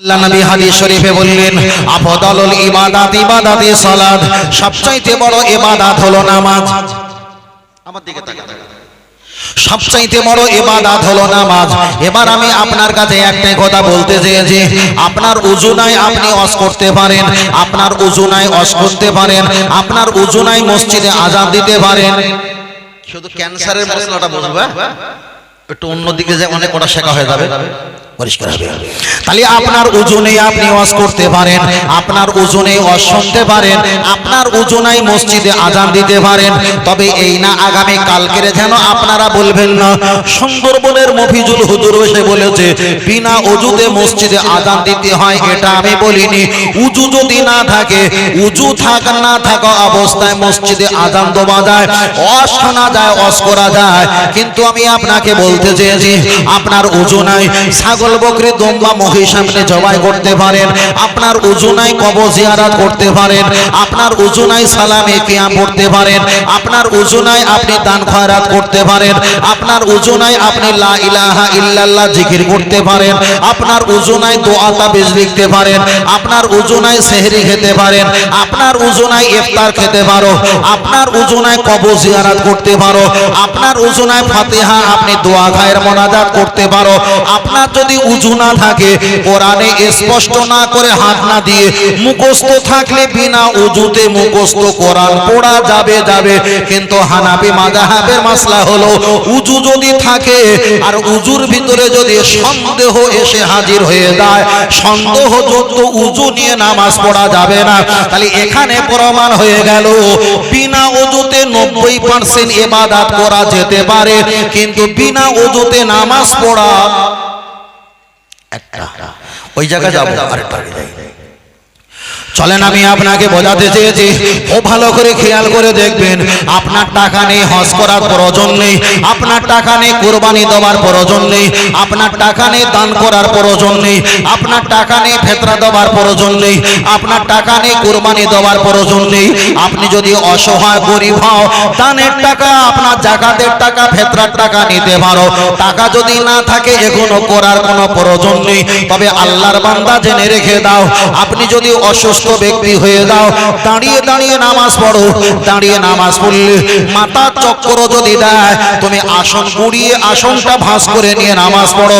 আল্লাহ নবী নামাজ। এবার আমি আপনার কাছে একটাই কথা বলতে চেয়েছি। আপনার উজু নাই আপনি অস করতে পারেন। আপনার উজু নাই অস করতে পারেন। আপনার উজু নাই মসজিদে আজান দিতে পারেন। শুধু ক্যান্সারের মশলাটা বুঝবে। একটু অন্যদিকে যে অনেক ওটা শেখা হয়ে যাবে। পরিষ্কার হবে। তাহলে আপনার ওজনে আপনি ওয়াজ করতে পারেন আপনার ওজনে ওয়াজ শুনতে পারেন আপনার ওজনাই মসজিদে আজান দিতে পারেন। তবে এই না আগামী কালকের যেন আপনারা বলবেন না সুন্দরবনের মফিজুল হুজুর এসে বলেছে বিনা অজুতে মসজিদে আজান দিতে হয় এটা আমি বলিনি। উজু যদি না থাকে উজু থাক না থাকা অবস্থায় মসজিদে আজান দেওয়া যায় অস শোনা যায় অস করা যায়। কিন্তু আমি আপনাকে বলতে চেয়েছি আপনার উজু নাই ছাগল বকরি দম্বা মহিষ আপনি জবাই করতে পারেন, আপনার উজু নাই কবর জিয়ারাত করতে পারেন, আপনার উজু নাই সালামে কিয়াম পড়তে পারেন, আপনার উজু নাই আপনি দান খয়রাত করতে পারেন, আপনার উজু নাই আপনি লা ইলাহা ইল্লাল্লাহ জিকির করতে পারেন, আপনার উজু নাই দোয়া তাবিজ লিখতে পারেন, আপনার উজু নাই সেহরি খেতে পারেন, আপনার উজু নাই ইফতার খেতে পারো, আপনার উজু নাই কবর জিয়ারাত করতে পারো, আপনার উজু নাই ফাতিহা আপনি দোয়া খায়ের মোনাজাত করতে পারো, আপনার যদি উজু না থাকে, কোরআনে স্পষ্ট না করে হাত না দিয়ে মুখস্থ থাকলে বিনা উজুতে মুখস্থ কোরআন পড়া যাবে যাবে। কিন্তু হানাবি মাজাহাবের মাসলা হলো উজু যদি থাকে আর উজুর ভিতরে যদি সন্দেহ এসে হাজির হয়ে যায়, সন্দেহযুক্ত উজু নিয়ে নামাজ পড়া যাবে না। তাহলে এখানে প্রমাণ হয়ে গেল, বিনা উজুতে নব্বই পার্সেন্ট এবাদাত করা যেতে পারে, কিন্তু বিনা উজুতে নামাজ পড়া একটা। ওই জায়গা যাব। আরেকটা। চলেন, আমি আপনাকে বোঝাতে চেয়েছি। ও ভালো করে খেয়াল করে দেখবেন, আপনার টাকা নেই, হজ করার প্রয়োজন নেই, আপনার টাকা নেই, কোরবানি দেওয়ার প্রয়োজন নেই, আপনার টাকা নেই, দান করার প্রয়োজন নেই, আপনার টাকা নেই, ফেতরা দেওয়ার প্রয়োজন নেই, আপনার টাকা নেই, কোরবানি দেওয়ার প্রয়োজন নেই। আপনি যদি অসহায়, গরিব হও, দানের টাকা, আপনার জাকাতের টাকা, ফেতরার টাকা নিতে পারো। টাকা যদি না থাকে এগুলো করার কোনো প্রয়োজন নেই। তবে আল্লাহর বান্দা জেনে রেখে দাও, আপনি যদি অসুস্থ ব্যক্তি হয়ে যাও। দাঁড়িয়ে দাঁড়িয়ে নামাজ পড়ো। দাঁড়িয়ে নামাজ পড়লে মাথার চক্র যদি দেয়, তুমি আসন গুড়িয়ে আসনটা ভাঁজ করে নিয়ে নামাজ পড়ো।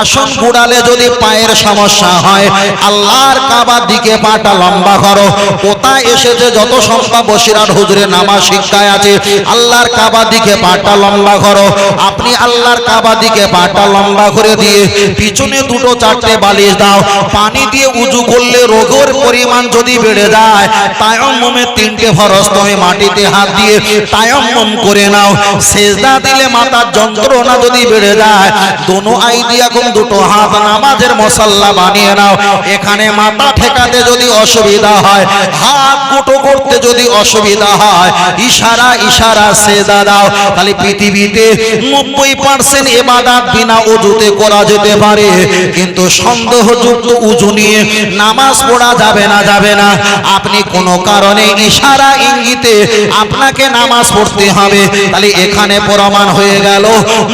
আসন গুড়ালে যদি পায়ের সমস্যা হয়, আল্লাহর কাবার দিকে পাটা লম্বা করো। কোথায় এসেছে যত সংখ্যা বসিরার হুজুরে নামাজ শিক্ষায় আছে, আল্লাহর কাবার দিকে পাটা লম্বা করো। আপনি আল্লাহর কাবার দিকে পাটা লম্বা করে দিয়ে পিছনে দুটো চারটে বালিশ দাও। পানি দিয়ে উজু করলে রোগের পরিমাণ যদি বেড়ে যায়, তায়াম্মমে তিনটে ফরজ তুমি মাটিতে হাত দিয়ে তায়াম্মম করে নাও। সেজদা দিলে মাথার যন্ত্রণা যদি বেড়ে যায়, দোনো আই দিয়া কোন দুটো হাত নামাজের মশাল্লা বানিয়ে নাও। এখানে মাথা ঠেকাতে যদি অসুবিধা হয়, হাত গুটো করতে যদি অসুবিধা হয়, ইশারা ইশারা সেজদা দাও। তাহলে পৃথিবীতে নব্বই পার্সেন্ট এবাদাত বিনা উজুতে করা যেতে পারে। কিন্তু সন্দেহযুক্ত উজু নিয়ে নামাজ পড়া যাবে না যাবে না। আপনি কোনো কারণে ইশারা ইঙ্গিতে আপনাকে নামাজ পড়তে হবে। তাহলে এখানে প্রমাণ হয়ে গেল।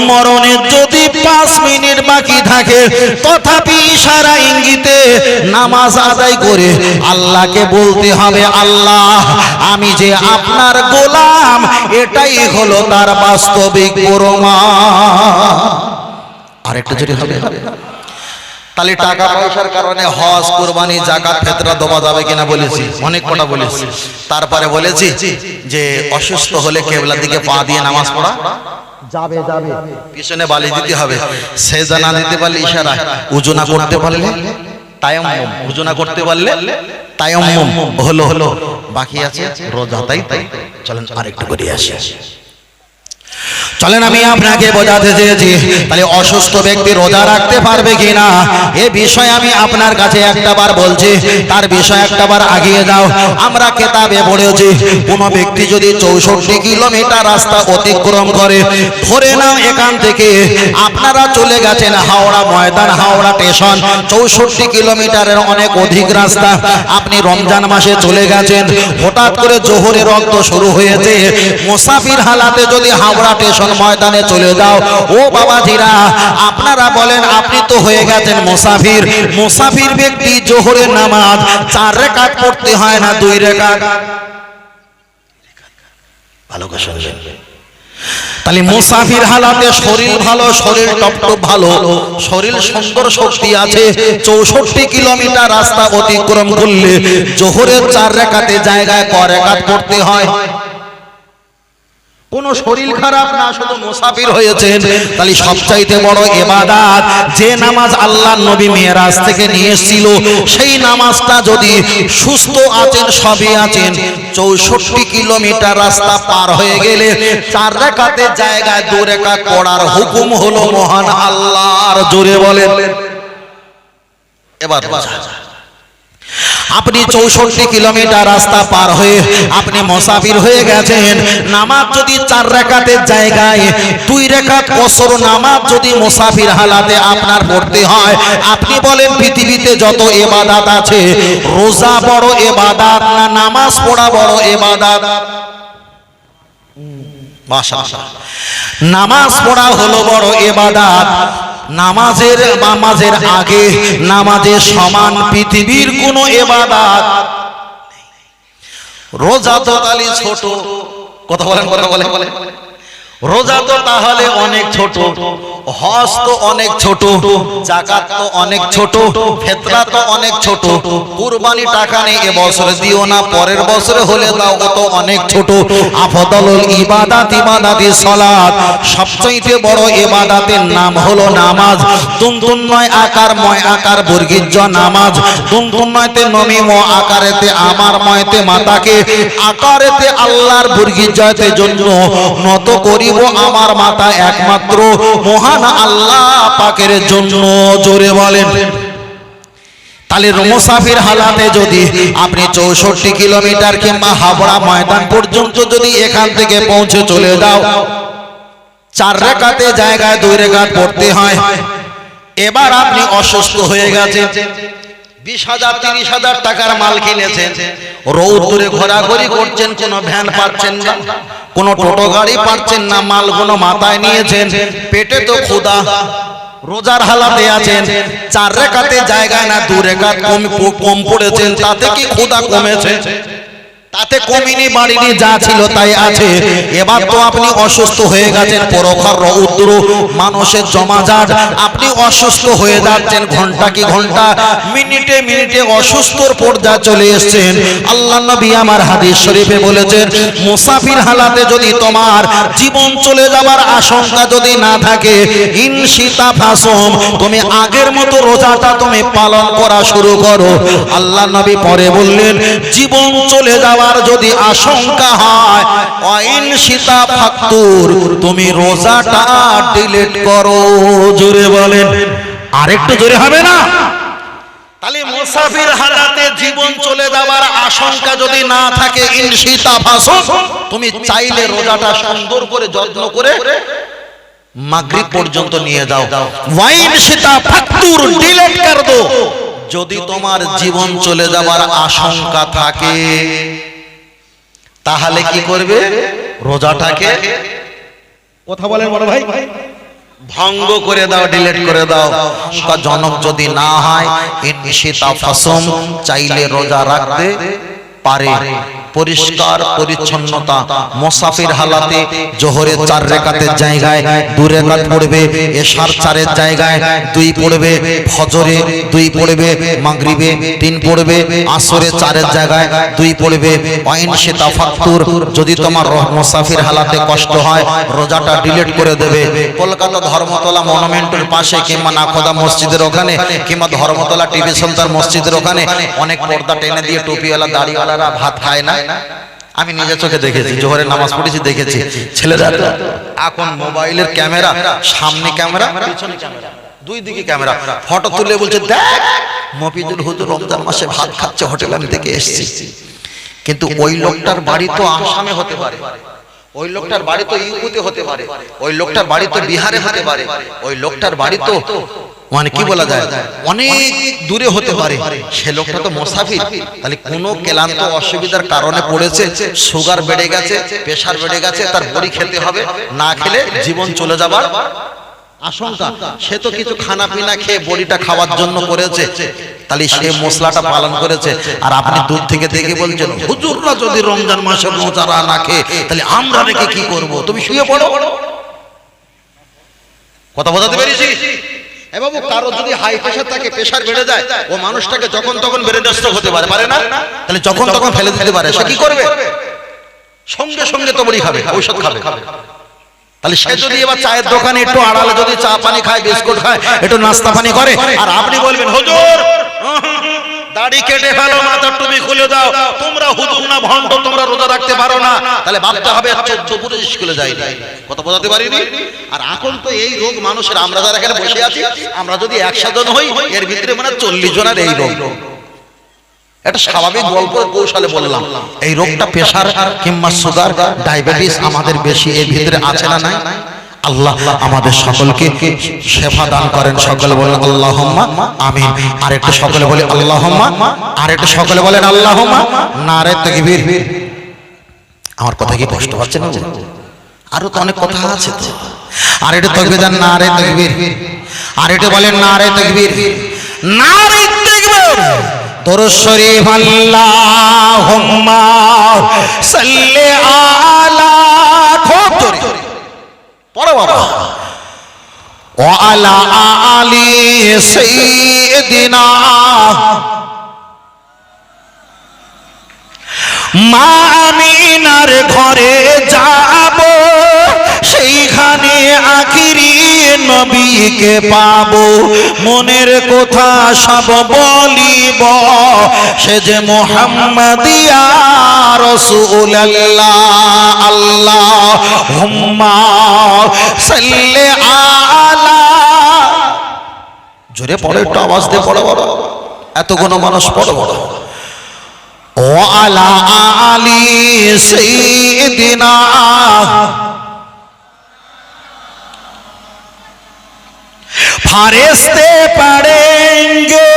মরণের যদি পাঁচ মিনিট বাকি থাকে, তথাপি ইশারা ইঙ্গিতে নামাজ আদায় করে আল্লাহকে বলতে হবে, আল্লাহ, আমি যে আপনার গোলাম, এটাই হলো তার বাস্তবিক প্রমাণ। আরেকটা যদি হবে। তাহলে টাকা পয়সার কারণে হজ কোরবানি জাকাত ফেতরা দেওয়া যাবে কিনা বলেছি। অনেক কটা বলেছি। তারপরে বলেছি যে অসুস্থ হলে কেবলার দিকে পা দিয়ে নামাজ পড়া। যাবে যাবে। পিছনে বালি দিতে হবে। সেজা না দিতে পারলে ইশারা উজুনা করতে পারলে তায়াম্মুম। উজুনা করতে পারলে তায়াম্মুম। হলো হলো। বাকি আছে রোজা তাই তাই চলেন আরেকটু করে আসি। চলেন আমি আপনাকে বোঝাতে চেয়েছি, তাহলে অসুস্থ ব্যক্তি রোজা রাখতে পারবে কিনা? এ বিষয়ে আমি আপনার কাছে একটা বার বলছি, তার বিষয় একটা বার আগিয়ে যাও। আমরা কেতাবে পড়েছি, কোন ব্যক্তি যদি চৌষট্টি কিলোমিটার রাস্তা অতিক্রম করে, ধরে নাও এখান থেকে, আপনারা চলে গেছেন হাওড়া ময়দান, হাওড়া স্টেশন, চৌষট্টি কিলোমিটারের অনেক অধিক রাস্তা। আপনি রমজান মাসে চলে গেছেন, হঠাৎ করে জোহরের রক্ত শুরু হয়েছে, মোসাফির হালাতে যদি হাওড়া স্টেশন ময়দানে চলে যাও। ও বাবাজিরা, আপনারা বলেন, আপনি তো হয়ে গেছেন মুসাফির। মুসাফির ব্যক্তি জোহরের নামাজ, চার রেখাত পড়তে হয় না, দুই রেখাত। ভালো করে তাহলে মুসাফির হালাতে শরীর ভালো, শরীর টপটপ ভালো, শরীর সুন্দর শক্তি আছে, চৌষট্টি কিলোমিটার রাস্তা অতিক্রম করলে জোহরের চার রেখাতে জায়গায় ক রেখাত করতে হয়। কোন শরীর খারাপ না, শুধু মুসাফির হয়েছেন। তাহলে সবচাইতে বড় এবাদাত যে নামাজ আল্লাহ নবী মেয়েরাজ থেকে নিয়ে এসেছিল, সেই নামাজটা যদি সুস্থ আছেন, সবই আছেন, চৌষট্টি কিলোমিটার রাস্তা পার হয়ে গেলে চার রেখাতে জায়গায় দু রেখা করার হুকুম হলো মহান আল্লাহর জোরে বলেন। এবার বোঝা যায়। আপনি চৌষট্টি কিলোমিটার রাস্তা পার হয়ে আপনি মুসাফির হয়ে গেছেন। নামাজ যদি চার রেখাতের জায়গায়, দুই রেখা কসর নামাজ যদি মোসাফির হালাতে আপনার পড়তে হয়, আপনি বলেন পৃথিবীতে যত এবাদাত আছে, রোজা বড় এবাদাত না নামাজ পড়া বড় এবাদাত। নামাজ পড়া হলো বড় এবাদাত। নামাজের নামাজের আগে নামাজের সমান পৃথিবীর কোনো এবাদাত রোজা তো তাহলে ছোট। কথা বলেন কথা বলে বলে রোজা তো তাহলে অনেক ছোট। হজ তো অনেক ছোট, জাকাত তো অনেক ছোট ফেতরা তো অনেক ছোট, কুরবানি টাকা নেই এ বছরে দিও না, পরের বছরে হলে দাও তো অনেক ছোট। আফদলুল ইবাদাত ইবাদাতি সালাত সবচেয়ে বড় ইবাদাতের নাম হলো নামাজ। তুমতুম নয় আকার ময় আকার বর্গীর জ নামাজ। তুমতুম নয়তে নমি ম আকারেতে আমার ময়তে মাতাকে, আকারেতে আল্লাহর বর্গীর জয়তে জন্য নত করিব আমার মাতা একমাত্র মহান আল্লাহ পাকের জন্য জোরে বলেন। তাহলে মুসাফির হালাতে যদি আপনি চৌষট্টি কিলোমিটার কিংবা হাবড়া ময়দান পর্যন্ত যদি এখান থেকে পৌঁছে চলে যাও, চার রেখাতে জায়গায় দুই রেখাত পড়তে হয়। এবার আপনি অসুস্থ হয়ে গেছেন। বিশ হাজার, তিরিশ হাজার টাকার মাল কিনেছেন। রৌদ্রে ঘোরাঘুরি করছেন, কোনো ভ্যান পাচ্ছেন না, কোনো টোটো গাড়ি পাচ্ছেন না, মালগুলো মাথায় নিয়েছেন। পেটে তো ক্ষুদা রোজার হালাতে আছেন। চার রেখাতে জায়গায় না, দু রেখা কম কম পড়েছেন, তাতে কি ক্ষুদা কমেছে? তাতে কমিনি বাড়িনি যা ছিল তাই আছে। এবার তো আপনি অসুস্থ হয়ে গেছেন পরখর রৌদ্র মানুষের জমাজাট আপনি অসুস্থ হয়ে যাচ্ছেন ঘণ্টা কি ঘণ্টা মিনিটে মিনিটে অসুস্থর পর্যায়ে চলে এসেছেন। আল্লাহ নবী আমার হাদিস শরীফে বলেছেন মুসাফির হালাতে যদি তোমার জীবন চলে যাবার আশঙ্কা যদি না থাকে ইনশিতা ফাসম তুমি আগের মতো রোজাটা তুমি পালন করা শুরু করো। আল্লাহ নবী পরে বললেন জীবন চলে যাওয়ার যদি আশঙ্কা হয় অইন সীতা ফাক্তুর তুমি রোজাটা ডিলিট করো। জোরে বলেন। আরেকটু জোরে হবে না? তাহলে মুসাফির হালাতে জীবন চলে যাওয়ার আশঙ্কা যদি না থাকে তুমি চাইলে রোজাটা সুন্দর করে যত্ন করে মাগরিব পর্যন্ত নিয়ে যাও। ওয়াইন সীতা ফাক্তুর ডিলিট কর দো যদি তোমার জীবন চলে যাবার আশঙ্কা থাকে তাহলে কি করবে? রোজাটাকে কথা বলেন বড় ভাই। ভঙ্গ করে দাও ডিলেট করে দাও। জনক যদি না হয় চাইলে রোজা রাখতে পারে। পরিষ্কার পরিচ্ছন্নতা। মোসাফির হালাতে জোহরের চার রেখাতের জায়গায় দু রেখাত পড়বে, এশার চারের জায়গায়, দুই পড়বে, ফজরে দুই পড়বে, মাগরিবে তিন পড়বে, আসরে চারের জায়গায় দুই পড়বে। অইন সে তাফাক্তুর যদি তোমার মোসাফির হালাতে কষ্ট হয়, রোজাটা ডিলিট করে দেবে। কলকাতা ধর্মতলা মনুমেন্টের পাশে কিংবা নাখোদা মসজিদের ওখানে, কিংবা ধর্মতলা টিভি সেন্টার মসজিদের ওখানে, অনেক পর্দা টেনে দিয়ে টুপিওয়ালা দাড়িওয়ালারা ভাত খায় না? আমি নিজে চোখে দেখেছি জোহরের নামাজ পড়েছি দেখেছি। ছেলেরা এখন মোবাইলের ক্যামেরা সামনে ক্যামেরা পিছনে ক্যামেরা দুই দিকে ক্যামেরা। ফটো তুলে বলছে দেখ মফিজুল হুজুর রমজান মাসে ভাত খাচ্ছে হোটেল আমি থেকে এসেছি। কিন্তু ওই লোকটার বাড়ি তো আসামে হতে পারে। ওই লোকটার বাড়ি তো ইউপিতে হতে পারে। ওই লোকটার বাড়ি তো বিহারে হতে পারে। ওই লোকটার বাড়ি তো মানে কি বলা যায়? অনেক দূরে হতে পারে। সে লোকটা তো মোসাফির। তাহলে কোনো ক্লান্ত অসুবিধার কারণে পড়েছে সুগার বেড়ে গেছে প্রেশার বেড়ে গেছে তার বড়ি খেতে হবে না খেলে জীবন চলে যাবার আশঙ্কা। সে তো কিছু খানা পিনা খেয়ে বড়িটা খাওয়ার জন্য করেছে তাহলে সে মশলাটা পালন করেছে। আর আপনি দূর থেকে দেখে বলছেন হুজুররা যদি রমজান মাসে রোজারা না খেয়ে তাহলে আমরা রেখে কি করব? তুমি শুয়ে পড়ো। কথা বোঝাতে পেরেছি এ বাবু কারও যদি হাই প্রেশার থাকে প্রেশার বেড়ে যায় ও মানুষটাকে যখন তখন ব্রেন স্ট্রোক হতে পারে পারে না? তাহলে যখন তখন ফেলে দিতে পারে। সে কি করবে? সঙ্গে সঙ্গে তো বড়ি খাবে ঔষধ খাবে। তাহলে সে যদি এবার চায়ের দোকানে একটু আড়ালে যদি চা পানি খায় বিস্কুট খায় একটু নাস্তা পানি করে আর আপনি বলবেন হুজুর! দাড়ি কেটে ফেলো মাথার টুপি খুলে দাও। তোমরা হুজুর না ভণ্ড, তোমরা রোজা রাখতে পারো না। তাহলে ভাবতে হবে, চোদ্দ পুরো স্কুলে যাই কথা বোঝাতে পারিনি? আর এখন তো এই রোগ মানুষের, আমরা যারা এখানে বসে আছি, আমরা যদি একসাথে হই, এর ভিতরে মানে চল্লিশ জনের এই রোগ। এটা স্বাভাবিক গল্প কৌশলে বললাম, এই রোগটা প্রেশার কিংবা সুগার, ডায়াবেটিস আমাদের বেশি, এর ভিতরে আছে না নাই? আল্লাহ আমাদের সকলকে শেফা দান করেন। সকলে বলেন, আল্লাহম্মা আমিন। আর একটু সকলে বলে, আল্লাহম্মা। আর একটু সকলে বলেন, আল্লাহম্মা। নারে তাকবীর। আমার কথা কি কষ্ট পাচ্ছে না? আরও তো অনেক কথা আছে আর একটু তকবীর দেন, নারে তাকবীর। আর একটু বলেন, নারে তাকবীর। নারে তাকবীর। দরুদ শরীফ, আল্লাহুম্মা সাল্লি আলা পড়ো বাবা وعلى آل سيدنا মা আমিনার ঘরে যাব সেইখানে আখিরি নবীকে পাবো, মনের কথা সব বলিব। সে যে মোহাম্মদিয়া রসুল্লাহ আল্লাহ হুম্মা সাল্লে আলা। জোরে পড়ে, একটু আওয়াজ দিয়ে পড়ো বড় এত কোনো মানুষ পড়ো বড় ও আলা আলী সেইদিনা ফারেস্তে পড়েঙ্গে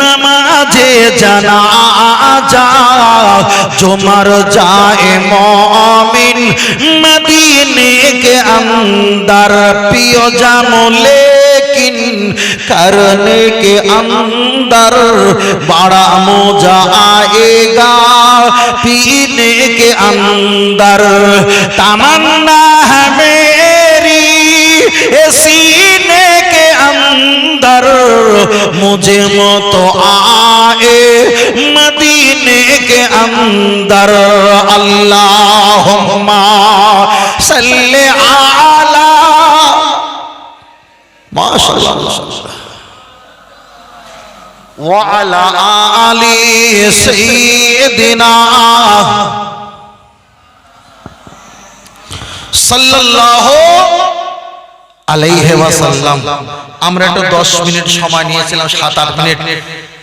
নমাজে জানাজা জুমর जाए मोमिन मदीने के अंदर पियो जामो लेकिन करने के अंदर बड़ा मजा आएगा पीने के अंदर तमन्ना है मेरी ये सीने के در مجھے موت آئے مدینے کے اندر اللہم صلی علی ماشاءاللہ اللہ وعلى آل سيدنا صلى الله عليه وسلم আমরা একটু 10 মিনিট সময় নিয়েছিলাম 7 8 মিনিট।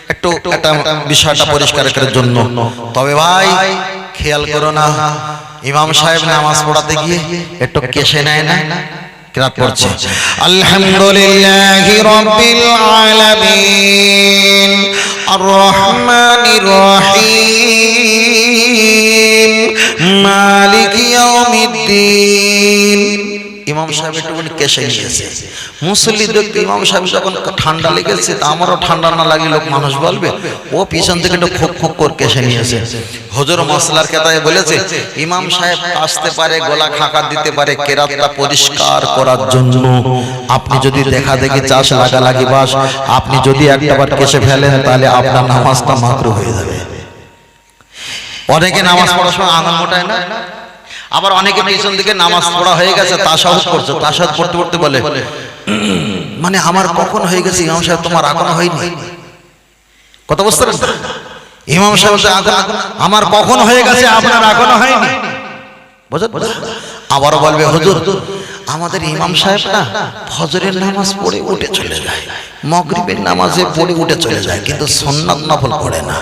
একটু একটা বিষয়টা পরিষ্কার করার জন্য। তবে ভাই খেয়াল করো না। ইমাম সাহেব নামাজ পড়াতে গিয়ে একটু কেশে নেয় না? কিরাত পড়ছে। আলহামদুলিল্লাহি রাব্বিল আলামিন। আর রহমানির রহিম। মালিক ইয়াউমিদ্দিন। ইমাম সাহেব একটুখানি কেসে নিয়েছে। মুসল্লি দেখতে ইমাম সাহেব যখন ঠান্ডা লেগেছে তা আমারও ঠান্ডা না লাগলে লোক মানুষ বলবে ও পিছন থেকে একটু খুব খুব করে কেসে নিয়েছে। হজর মশলার কেতায় বলেছে ইমাম সাহেব আসতে পারে গলা খাকা দিতে পারে কেরাতটা পরিষ্কার করার জন্য। আপনি যদি দেখা দেখি চাষ লাগালাগি বাস আপনি যদি একটাবার কেসে ফেলেন তাহলে আপনার নামাজটা মাত্র হয়ে যাবে। অনেকে নামাজ পড়ার সময় আঙুল মোটায় না? আবার অনেকে পিছন দিকে নামাজ পড়া হয়ে গেছে, তাসাহুদ করছে। তাসাহুদ পড়তে পড়তে বলে মানে আমার কখন হয়ে গেছে? ইমাম সাহেব তোমার এখনও হয়নি? কত বুঝতে পারছেন ইমাম সাহেব আমার কখন হয়ে গেছে? আপনার এখনও হয়নি? বুঝলেন আবারও বলবে, হুজুর আমাদের ইমাম সাহেব না ফজরের নামাজ পড়ে উঠে চলে যায়। মগরিবের নামাজে পড়ে উঠে চলে যায় কিন্তু সন্ন্যাত নফল পড়ে না।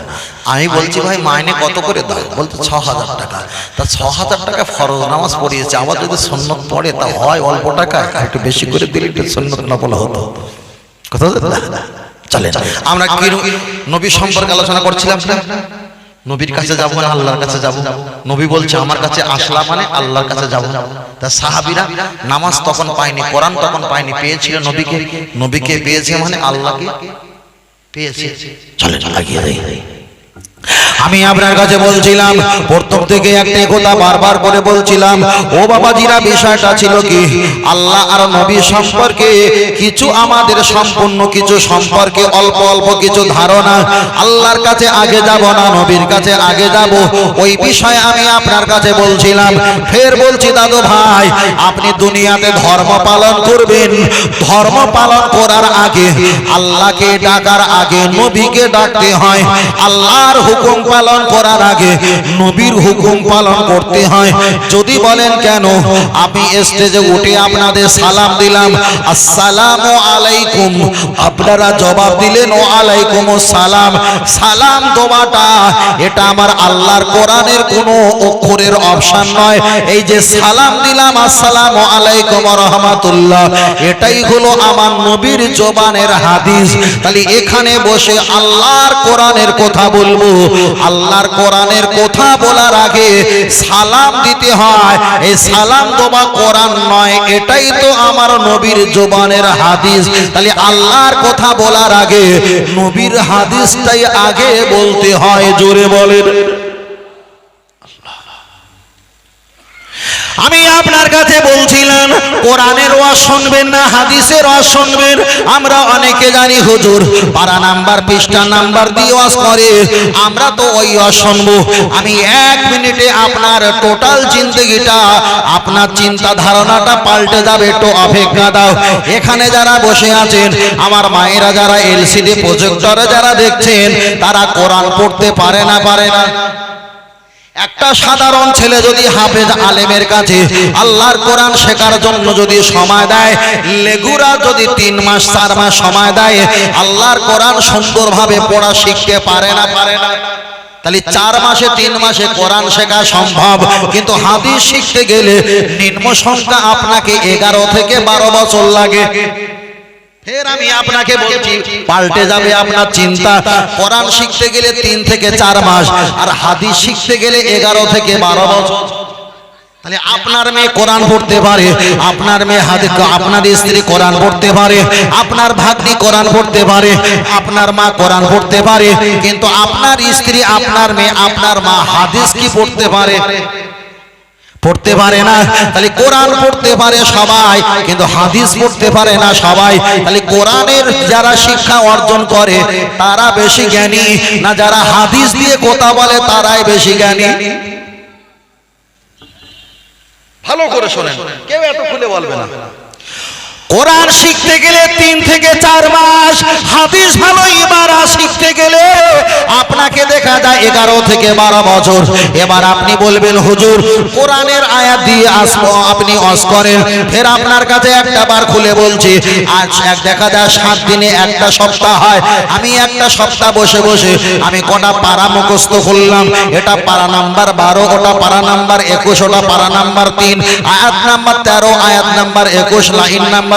আমি বলছি ভাই মাইনে কত করে দাও? বলতে ছ হাজার টাকা। তা ছ হাজার টাকা ফরজ নামাজ পড়িয়েছে আবার যদি সন্ন্যত পড়ে তা হয় অল্প টাকা একটু বেশি করে দিলে একটু সন্ন্যত নফল হতো। কথা চলে আমরা কি নবী সম্পর্কে আলোচনা করছিলাম না? নবীর কাছে যাব না আল্লাহর কাছে যাব নবী বলছে আমার কাছে আসলা মানে আল্লাহর কাছে যাব তা সাহাবিরা নামাজ তখন পায়নি কোরআন তখন পায়নি পেয়েছিল নবীকে। নবীকে। পেয়েছে মানে আল্লাহকে পেয়েছে। চলে লাগিয়ে দেয় আমি আপনার কাছে বলছিলাম, প্রথম থেকে একটা কথা বারবার করে বলছিলাম, ও বাবাজিরা, বিষয়টা ছিল কি? আল্লাহ আর নবী সম্পর্কে কিছু আমাদের সম্পূর্ণ কিছু সম্পর্কে অল্প অল্প কিছু ধারণা। আল্লাহর কাছে আগে যাব না, নবীর কাছে আগে যাব। ওই বিষয়ে আমি আপনার কাছে বলছিলাম। ফের বলছি, দাদু ভাই, আপনি দুনিয়াতে ধর্ম পালন করবেন। ধর্ম পালন করার আগে আল্লাহকে ডাকার আগে নবীকে ডাকতে হয়। আল্লাহর হুকুম পালন করার আগে নবীর হুকুম পালন করতে হয়। যদি বলেন কেন? আমি স্টেজে উঠে আপনাদের সালাম দিলাম। আসসালামু আলাইকুম। আপনারা জবাব দিলেন, ও আলাইকুম সালাম সালাম দোবাটা এটা আমার আল্লাহর কোরআনের কোনো অক্ষরের অপশন নয়। এই যে সালাম দিলাম, আসসালামু আলাইকুম রহমাতুল্লাহ। এটাই হলো আমার নবীর জবানের হাদিস। তাহলে এখানে বসে আল্লাহর কোরআনের কথা বলব। আল্লাহর কোরআনের কথা বলার আগে সালাম দিতে হয়। এই সালাম তোমা কোরআন নয়, এটাই তো আমার নবীর জোবানের হাদিস। তাহলে আল্লাহর কথা বলার আগে নবীর হাদিসটাই আগে বলতে হয়, জোরে বলেন। আমি আপনার কাছে বলছিলাম, কোরআনের ওয়াজ শুনবেন না, হাদিসের ওয়াজ শুনবেন। আমরা অনেকে জানি, হুজুর পারা নাম্বার, পৃষ্ঠা নাম্বার দিয়ে ওয়াজ করে। আমরা তো ওই ওয়াজ শুনব। আমি এক মিনিটে আপনার টোটাল জিন্দগিটা, আপনার চিন্তা ধারণাটা পাল্টে যাবে, একটু অপেক্ষা দাও। এখানে যারা বসে আছেন, আমার মায়েরা যারা এলসিডি প্রজেক্টরে যারা দেখছেন, তারা কোরআন পড়তে পারে না পারে না। একটা সাধারণ ছেলে যদি হাফেজ আলেমের কাছে আল্লাহর কোরআন শেখার জন্য যদি সময় দেয়, লেগুরা যদি তিন মাস, চার মাস সময় দেয়, আল্লাহর কোরআন সুন্দরভাবে পড়া শিখতে পারে না। পারে না তাহলে চার মাসে, তিন মাসে কোরআন শেখা সম্ভব, কিন্তু হাদিস শিখতে গেলে নিম্ন সংখ্যা আপনাকে এগারো থেকে বারো বছর লাগে। ফের আমি আপনাকে বলছি পাল্টে যাবে আপনার চিন্তা। কোরআন শিখতে গেলে তিন থেকে চার মাস আর হাদিস শিখতে গেলে এগারো থেকে বারো বছর। তাহলে আপনার মেয়ে কোরআন পড়তে পারে আপনার মেয়ে হাদিস আপনার স্ত্রী কোরআন পড়তে পারে আপনার ভাগ্নি কোরআন পড়তে পারে আপনার মা কোরআন পড়তে পারে কিন্তু আপনার স্ত্রী আপনার মেয়ে আপনার মা হাদিস কি পড়তে পারে? পড়তে পারে না, তাহলে কোরআন পড়তে পারে সবাই, কিন্তু হাদিস পড়তে পারে না সবাই, তাহলে কোরআনের যারা শিক্ষা অর্জন করে, তারা বেশি জ্ঞানী, না যারা হাদিস দিয়ে কথা বলে, তারাই বেশি জ্ঞানী? ভালো করে শোনেন, কেউ এত খুলে বলবে না। কোরআন শিখতে গেলে তিন থেকে চার মাস, হাদিস ভালো ইবারা শিখতে গেলে আপনাকে দেখা যায় এগারো থেকে বারো বছর। এবার আপনি বলবেন, হুজুর, কোরআনের আয়াত দিয়ে আসব আপনি অস করেন। ফের আপনার কাছে একটা বার খুলে বলছি, আজ এক দেখা যায় সাত দিনে একটা সপ্তাহ হয়। আমি একটা সপ্তাহ বসে বসে, আমি কটা পাড়া মুখস্থ করলাম। এটা পাড়া নাম্বার বারো, ওটা পাড়া নাম্বার একুশ, ওটা পাড়া নাম্বার তিন। আয়াত নাম্বার তেরো, আয়াত নাম্বার একুশ, লাইন নাম্বার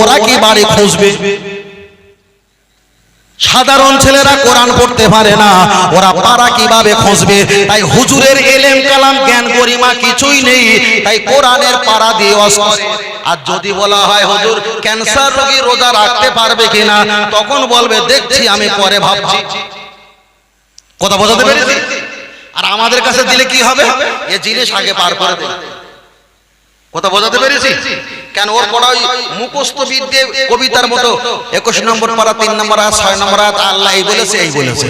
ওরা কি বাড়ি খুঁজবে? সাধারণ ছেলেরা কোরআন পড়তে পারে না, ওরা পারা কীভাবে খুঁজবে? তাই হুজুরের এলেম, কালাম, জ্ঞান, গরিমা কিছুই নেই, তাই কোরআনের পারা দিয়ে আর যদি বলা হয়, হুজুর, ক্যান্সার রোগী রোজা রাখতে পারবে কিনা? তখন বলবে, দেখছি, আমি পরে ভাবছি। কথা বোঝাতে পেরেছি? আর আমাদের কাছে দিলে কি হবে? এ জিনিস আগে পার করে দেবে। কথা বোঝাতে পেরেছি? কেন ওর পড়া ওই মুখস্থ বিদ্যে কবিতার মতো একুশ নম্বর পাড়া তিন নম্বর আর ছয় নম্বর আয়াত আল্লাহ এই বলেছে এই বলেছে।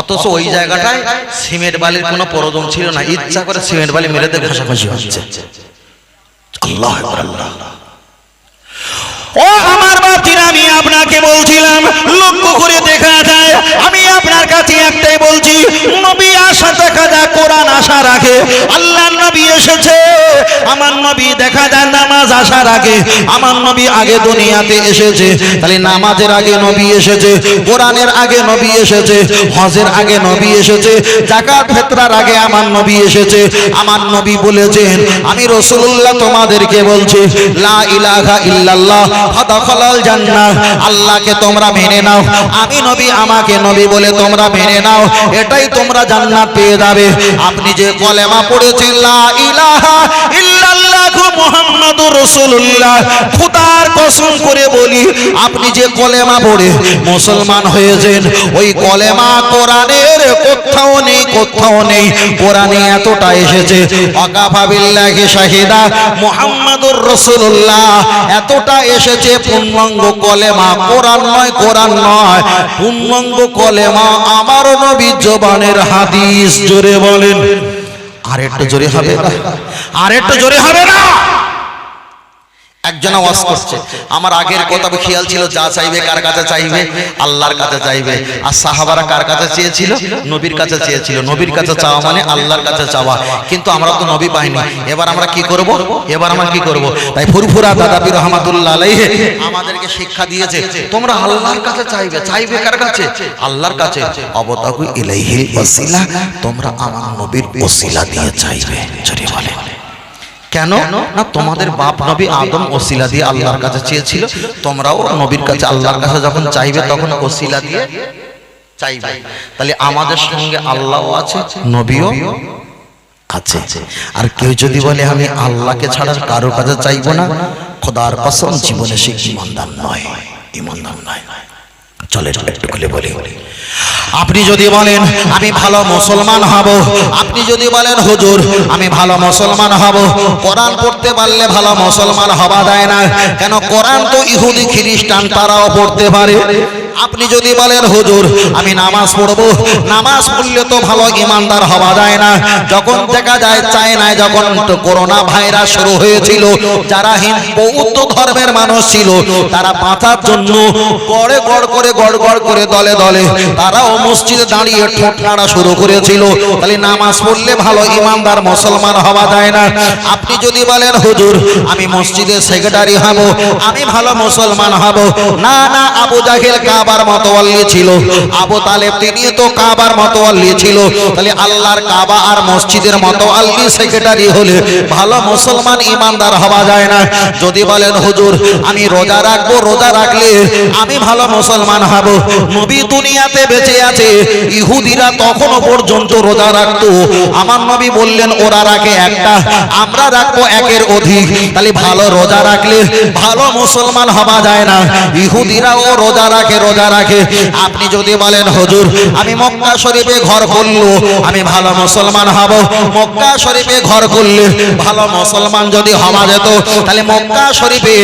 অথচ ওই জায়গাটায় সিমেন্ট বালির কোনো প্রয়োজন ছিল না। ইচ্ছা করে সিমেন্ট বালি মেরে দিয়ে ঘষাঘষি হচ্ছে। আল্লাহ আল্লাহ ও আমার বাতিরা আমি আপনাকে বলছিলাম, লক্ষ্য করে দেখা যায়, আমি আপনার কাছে একটাই বলছি, নবী আশা দেখা যায়, কোরআন আশা রাখে। আল্লাহ নবী এসেছে, আমার নবী দেখা যায়, নামাজ আশা রাখে। আমার নবী আগে দুনিয়াতে এসেছে, তাহলে নামাজের আগে নবী এসেছে, কোরআনের আগে নবী এসেছে, হজের আগে নবী এসেছে, জাকাত, ফেতরার আগে আমার নবী এসেছে। আমার নবী বলেছেন, আমি রসুল্লাহ তোমাদেরকে বলছি, লা ইলাহা ইল্লাল্লাহ জান্নাহ আল্লাহকে তোমরা মেনে নাও। আমি নবী, আমাকে নবী বলে তোমরা মেনে নাও। এটাই তোমরা জান্নাত পেয়ে যাবে। আপনি যে কলেমা পড়েছেন, লা ইলাহা ইল্লাল্লাহ মুহাম্মাদুর রাসূলুল্লাহ। খোদার কসম করে বলি, আপনি যে কলেমা পড়ে মুসলমান হয়েছেন, ওই কলেমা কোরআনের কোথাও নেই কোথাও নেই। কোরআনে এতটা এসেছে অকাফা বিল্লাহি শাহিদা, মুহাম্মাদুর রাসূলুল্লাহ। এতটা এসেছে, পূর্ণাঙ্গ কলেমা। কোরআন নয় কোরআন নয়। পূর্ণাঙ্গ কলেমা আমার নবীর জবানের হাদিস, জোরে বলেন। আর একটু জোরে হবে। না আর একটু জোরে হবে না। একজন ওয়াজ করছে। আমার আগের কথা খেয়াল ছিল? যা চাইবে কার কাছে চাইবে? আল্লাহর কাছে চাইবে। আর সাহাবারা কার কাছে চেয়েছিল? নবীর কাছে চেয়েছিল। নবীর কাছে চাওয়া মানে আল্লাহর কাছে চাওয়া। কিন্তু আমরা তো নবী পাইনি। এবার আমরা কি করব? এবার আমরা কি করব? তাই ফুরফুরা দাদাবি রহমাতুল্লাহ আলাইহি আমাদেরকে শিক্ষা দিয়েছে, তোমরা আল্লাহর কাছে চাইবে। চাইবে কার কাছে? আল্লাহর কাছে। অবতাকু ইলাইহি ওয়াসিলা, তোমরা আমার নবীর ওসিলা দিয়ে চাইবে। জোরে বলে কেন? না তোমাদের বাপ নবী আদম ওসিলা দিয়ে আল্লাহর কাছে চেয়েছিল। তোমরাও নবীর কাছে আল্লাহর কাছে যখন চাইবে তখন ওসিলা দিয়ে চাইবে। তাহলে আমাদের সঙ্গে আল্লাহও আছে নবীও আছে। আর কেউ যদি বলে আমি আল্লাহকে ছাড়া কারোর কাছে চাইব না খোদার কসম জীবনে সে ইমানদার নয়। ইমানদার নয়। চলে একটু খুলে বলি। আপনি যদি বলেন, আমি ভালো মুসলমান হব, আপনি যদি বলেন, হুজুর, আমি ভালো মুসলমান হব, কোরআন পড়তে পারলে ভালো মুসলমান হওয়া যায় না। কেন, কোরআন তো ইহুদি, খ্রিস্টান, তারাও পড়তে পারে। আপনি যদি বলেন, হুজুর, আমি নামাজ পড়ব। নামাজ পড়লে তো ভালো ইমানদার হওয়া যায় না। যখন দেখা যায়, চায়নায় যখন করোনা ভাইরাস শুরু হয়েছিল, যারা বৌদ্ধ ধর্মের মানুষ ছিল, তারা বাঁচার জন্য গড়ে গড় করে, গড় গড় করে, দলে দলে তারাও মসজিদে দাঁড়িয়ে ঠোঁট নাড়া শুরু করেছিল। তাহলে নামাজ পড়লে ভালো ইমানদার মুসলমান হওয়া যায় না। আপনি যদি বলেন, হুজুর, আমি মসজিদের সেক্রেটারি হব, আমি ভালো মুসলমান হব। না না, আবু জাহিল জাহেল কাবার মতোয়াল্লি ছিল। আবু তালেব তিনি তো কাবার মতোয়াল্লি ছিল। তাহলে আল্লাহর কাবা আর মসজিদের মতোয়াল্লি সেক্রেটারি হলে ভালো মুসলমান ইমানদার হওয়া যায় না। যদি বলেন, হুজুর, আমি রোজা রাখব, রোজা রাখলে আমি ভালো মুসলমান হব। নবী দুনিয়াতে বেঁচে আছে। ইহুদিরা তখনও পর্যন্ত রোজা রাখতো। আমার নবী বললেন, ওরা রাখে একটা, আমরা রাখব একের অধিক। তাহলে ভালো রোজা রাখলে ভালো মুসলমান হওয়া যায় না। ইহুদিরাও রোজা রাখে, রোজা রাখে। আপনি যদি বলেন, হুজুর, আমি মক্কা শরীফে ঘর করল আমি ভালো মুসলমান হব। মক্কা শরীফে ঘর করলে ভালো মুসলমান যদি হওয়া যেত, তাহলে মক্কা শরীফে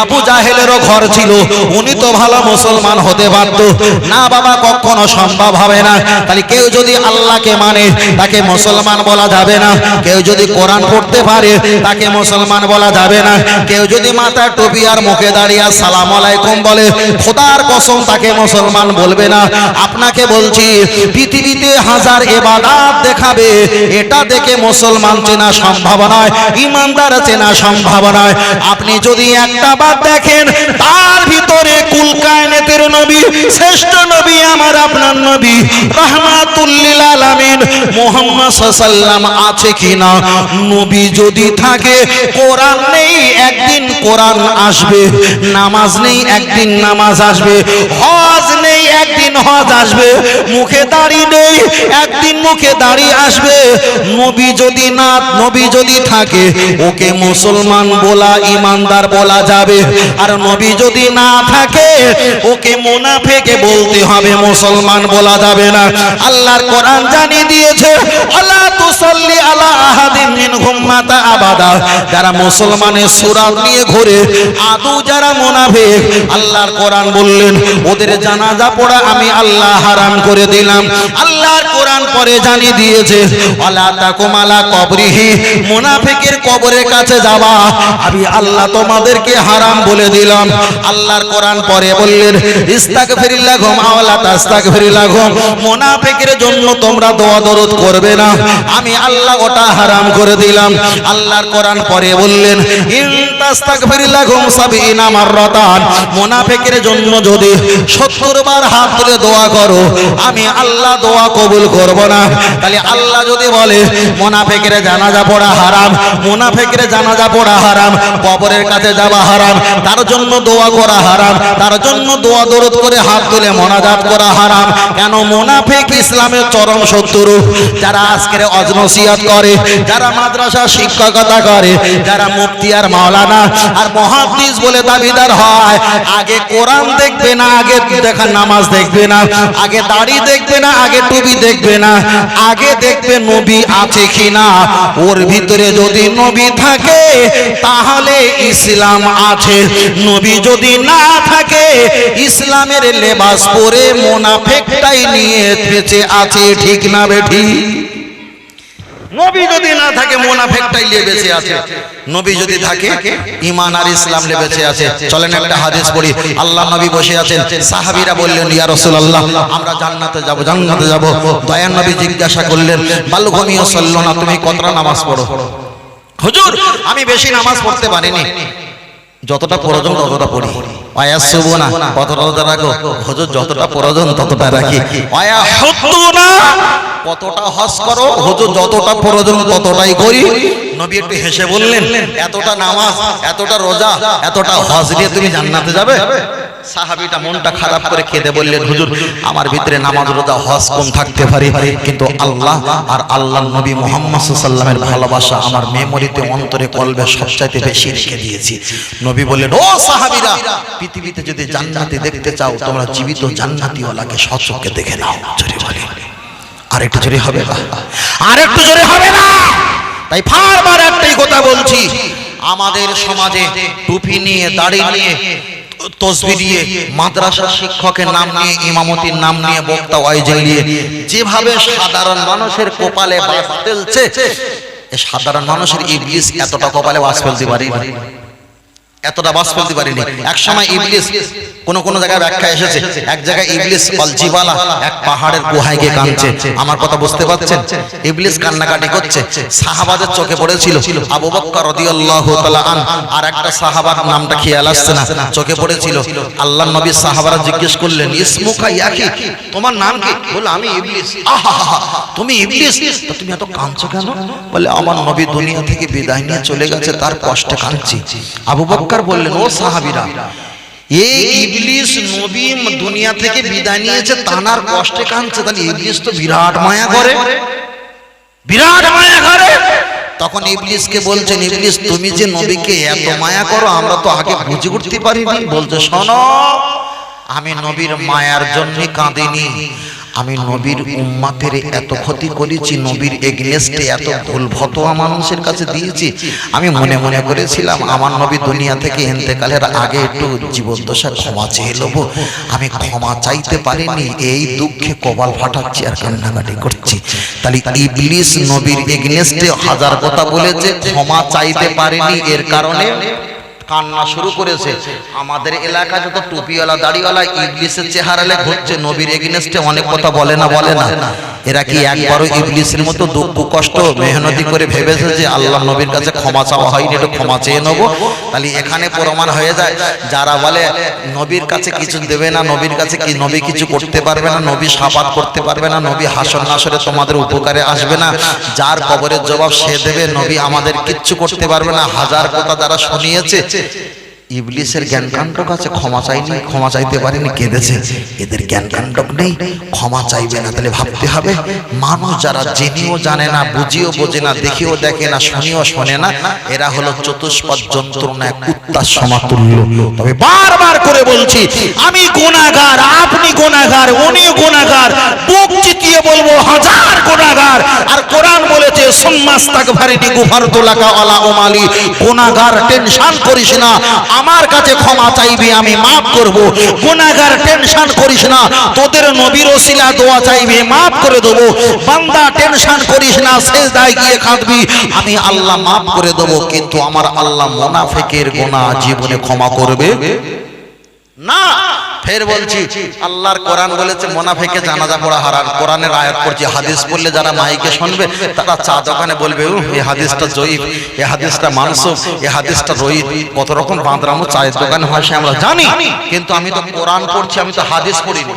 আবু জাহেলেরও ঘর ছিল। উনি তো ভালো মুসলমান হতে পারতো। না বাবা, কখনো সম্ভব হবে না। তাহলে কেউ যদি আল্লাহকে মানে তাকে মুসলমান বলা যাবে না। কেউ যদি কোরআন পড়তে পারে, তাকে মুসলমান বলা যাবে না। কেউ যদি মাথার টুপি আর মুখে দাঁড়িয়ে সালাম আলাইকুম বলে, খোদার কসম, তাকে মুসলমান বলবে না। আপনাকে বলছি, পৃথিবীতে হাজার এবাদাত দেখাবে। এটা দেখে মুসলমান চেনা সম্ভব নয়, ইমানদার চেনা সম্ভব নয়। আপনি যদি একটা বাদ দেখেন, তার ভিতরে কুলকায়নেতের নবী, শ্রেষ্ঠ নবী আমার আপনার নবী রহমাতুল্লিল আলামিন মোহাম্মদ সাল্লাম আছে কিনা? নবী যদি থাকে, কোরআন নেই, একদিন কোরআন আসবে, নামাজ নেই, একদিন নামাজ আসবে। হজ নেই একদিন হজ আসবে, মুখে দাড়ি নেই, একদিন মুখে দাড়ি আসবে। নবী যদি না নবী যদি থাকে, ওকে মুসলমান বলা, ইমানদার বলা যাবে। আর নবী যদি না থাকে, ওকে মুনাফেকে বলতে হবে, মুসলমান বলা যাবে না। আল্লাহর কোরআন জানিয়ে দিয়েছে আল্লাহ তুসাল্লি আহাদিন আবাদা। যারা মুসলমানের সুরাত নিয়ে ঘুরে, আদু যারা মুনাফিক, আল্লাহর কোরআন বললেন, ওদের জানাজা পড়া আমি আল্লাহ হারাম করে দিলাম। আল্লাহর কোরআন পরে জানিয়ে দিয়েছে কবরিহি, মুনাফিকের কবরের কাছে আমি আল্লাহ তোমাদেরকে হারাম বলে দিলাম। আল্লাহর কোরআন পরে বললেন আওলা তাস্তাগফিরিল্লাহুম মুনাফিকের জন্য তোমরা দোয়া দরুদ করবে না। আমি আল্লাহ ওটা হারাম করে দিলাম। আল্লাহর কোরআন পরে বললেন সাবিনা মাররাতান, মুনাফিকের জন্য যদি 70 বার হাত তুলে দোয়া করো। আমি আল্লাহ দোয়া কবুল করব না। তাহলে আল্লাহ যদি বলে, মুনাফিকের জানাজা পড়া হারাম, মুনাফিকের জানাজা পড়া হারাম, কবরের কাছে যাওয়া হারাম, তার জন্য দোয়া করা হারাম, তার জন্য দোয়া দরদ করে হাত তুলে মোনাজাত করা হারাম। কেন মুনাফিক ইসলামের চরম শত্রু? যারা আজকের অজনসিয়াত করে, যারা মাদ্রাসা শিক্ষকতা করে, যারা মুফতি আর মাওলানা আর মহাদিস বলে দাবিদার হয়। আগে কোরআন দেখবে না, আগে দেখা নামাজ দেখবে। না, আগে দাড়ি দেখবে না, আগে টুপি দেখবে না, আগে দেখবে নবী আছে কি না ওর ভিতরে যদি নবী থাকে, তাহলে ইসলাম আছে। নবী যদি না থাকে, ইসলামের লেবাস পরে মোনাফেকটাই নিয়ে বেঁচে আছে, ঠিক না বেঠি? নবী যদি না থাকে, মোনাফেকটাই নিয়ে বেঁচে আছে। নবী যদি থাকে ইমান আর ইসলাম নিয়ে বেঁচে আছে। চলেন একটা হাদিস পড়ি। আল্লাহ নবী বসে আছেন। সাহাবীরা বললেন, ইয়া রাসূলুল্লাহ, আমরা জান্নাতে যাব জান্নাতে যাব। দয়ার নবী জিজ্ঞাসা করলেন বালুগমিও সাল্লো না, তুমি কতটা নামাজ পড়ো? হুজুর, আমি বেশি নামাজ পড়তে পারিনি। যতটা প্রয়োজন, ততটা পড়ি। আয়া শুভ না কতটা ততটা রাখো? হুজুর, যতটা প্রয়োজন, ততটা রাখি। আয়া সত্য না কতটা হস করো? হুজুর, যতটা প্রয়োজন, ততটাই করি। নবী একটু হেসে বললেন, এতটা নামাজ, এতটা রোজা, এতটা হজ দিয়ে তুমি জান্নাতে যাবে? সাহাবিটা মনটা খারাপ করে খেতে বললেন হুজুর আমার ভিতরে নামাজ রোজা হজ কম থাকতে পারে কিন্তু আল্লাহ আর আল্লাহ নবী মোহাম্মদ সাল্লামের ভালোবাসা আমার মেমোরিতে অন্তরে কলবে সবচাইতে বেশি রেখে দিয়েছি। নবী বললেন ও সাহাবিরা পৃথিবীতে যদি জান্নাতি দেখতে চাও তোমরা জীবিত জান্নাতিওয়ালাকে সচক্ষে দেখে নাও। জোরে বলে। আর একটু জোরে হবে না? আর একটু জোরে হবে না? তাই বারবার একটাই কথা বলছি। আমাদের সমাজে টুপি নিয়ে দাড়ি নিয়ে তসবি দিয়ে মাদ্রাসা শিক্ষকের নাম নিয়ে, ইমামতির নাম নিয়ে, বক্তা ওয়াইজে নিয়ে, যেভাবে সাধারণ মানুষের কপালে বাস ফেলছে সাধারণ মানুষের ইবলিস এতটা কপালে বাস ফেলতে পারে এতটা বাস ফেলতে পারিনি। এক সময় ইবলিস কোন কোন জায়গায় ব্যাখ্যা এসেছে। এক জায়গায় ইবলিস অলজিবালা এক পাহাড়ের গুহায় গিয়ে কাঁদছে। আমার কথা বুঝতে পারছেন? ইবলিস কান্নাকাটি করছে। সাহাবাদের চোখে পড়েছিল। আবু বক্কর রাদিয়াল্লাহু তাআলা আন আর একটা সাহাবার নামটা খেয়াল আসছে না। চোখে পড়েছিল। আল্লাহর নবী সাহাবারা জিজ্ঞেস করলেন ইসমুকা ইয়াকি তোমার নাম কি? বলে আমি ইবলিস। আহাহাহা, তুমি ইবলিস? তা তুমি এত কাঁদছো কেন? বলে আমার নবী দুনিয়া থেকে বিদায় নিয়ে চলে গেছে তার কষ্টে কাঁদছি। আবু বক্কর বললেন ও সাহাবীরা এই ইবলিস নবী দুনিয়া থেকে বিদায় নিয়েছে কষ্টে তো বিরাট মায়া বিরাট মায়া তখন বলছেন, ইবলিস, তুমি যে নবীকে এত মায়া করো, আমরা তো আগে বুঝে উঠতে পারিনি। বলছে, শোনো, আমি নবীর মায়ার জন্য কাঁদিনি। আমি নবীর উম্মাতের এত ক্ষতি করেছি, নবীর এগনেস্টে এত ভুল ফতোয়া মানুষের কাছে দিয়েছি। আমি মনে মনে করেছিলাম, আমার নবী দুনিয়া থেকে এতেকালের আগে একটু জীবদ্দশা ক্ষমা চেয়ে নেব। আমি ক্ষমা চাইতে পারিনি, এই দুঃখে কপাল ফাটাচ্ছি আর কান্নাকাটি করছি। তাহলে ইবলিস নবীর এগনেস্টে হাজার কথা বলেছে, ক্ষমা চাইতে পারেনি, এর কারণে কান্না শুরু করেছে। আমাদের এলাকা যত টুপিওয়ালা, দাড়িওয়ালা, ইবলিসের চেহারালে ঘুরছে, নবীর এগেনস্টে অনেক কথা বলে না বলে না। এরা কি একবারও ইবলিসের মতো দুঃখ, কষ্ট, মেহনতি করে ভেবেছে যে আল্লাহ নবীর কাছে ক্ষমা চাওয়া হয়নি, একটু ক্ষমা চেয়ে নেব? তাহলে এখানে প্রমাণ হয়ে যায়, যারা বলে নবীর কাছে কিছু দেবে না, নবীর কাছে কি নবী কিছু করতে পারবে না, নবী সাপাত করতে পারবে না, নবী হাসন নাসরে তোমাদের উপকারে আসবে না, যার কবরের জবাব সে দেবে, নবী আমাদের কিচ্ছু করতে পারবে না। হাজার কথা যারা শুনিয়েছে it. ইবলিসের জ্ঞান কাণ্ডক আছে, ক্ষমা চাইনি, ক্ষমা চাইতে পারেনি, কেঁদেছে। এদের জ্ঞান কাণ্ডক নেই, ক্ষমা চাইবে না তাহলে ভাবতে হবে, মানুষ যারা জেনেও জানে না, বুঝিও বোঝে না, দেখেও দেখে না, শুনিও শোনে না, এরা হলো চতুষ্পদ যন্ত্রণা কুত্তার সমাতুল্য। তবে বারবার করে বলছি, আমি গুণাগার, আপনি গুণাগার, উনি গুণাগার, বুক চিতিয়ে বলব, হাজার গুণাগার। আর কোরআন বলেছে, সুম্মাস তাক ভারিনি গুফার তোলাকা ওলা ওমালি। গুনাহগার টেনশন করিস না আমার কাছে ক্ষমা চাইবে, আমি মাফ করব। গুনাহগার, টেনশন করিস না। তোদের নবীর ওসিলা দোয়া চাইবে, মাফ করে দেবো। বান্দা, টেনশন করিস না, সেজদায় গিয়ে কাঁদবি। আমি আল্লাহ মাফ করে দেবো, কিন্তু আমার আল্লাহ মোনাফেকের গোনা জীবনে ক্ষমা করবে। না, ফের বলছি, আল্লাহর কোরআন বলেছে মোনাফেকে জানাজা পড়া হারান কোরআনের আয়াত পড়ছি, হাদিস পড়লে যারা মাইকে শুনবে, তারা চা দোকানে বলবে এই হাদিসটা জয়ীফ এই হাদিসটা মানসুখ এই হাদিসটা রহিত, কত রকম বাঁধরামো চায়ের দোকানে হয় সে আমরা জানি। কিন্তু আমি তো কোরআন পড়ছি, আমি তো হাদিস পড়িনি।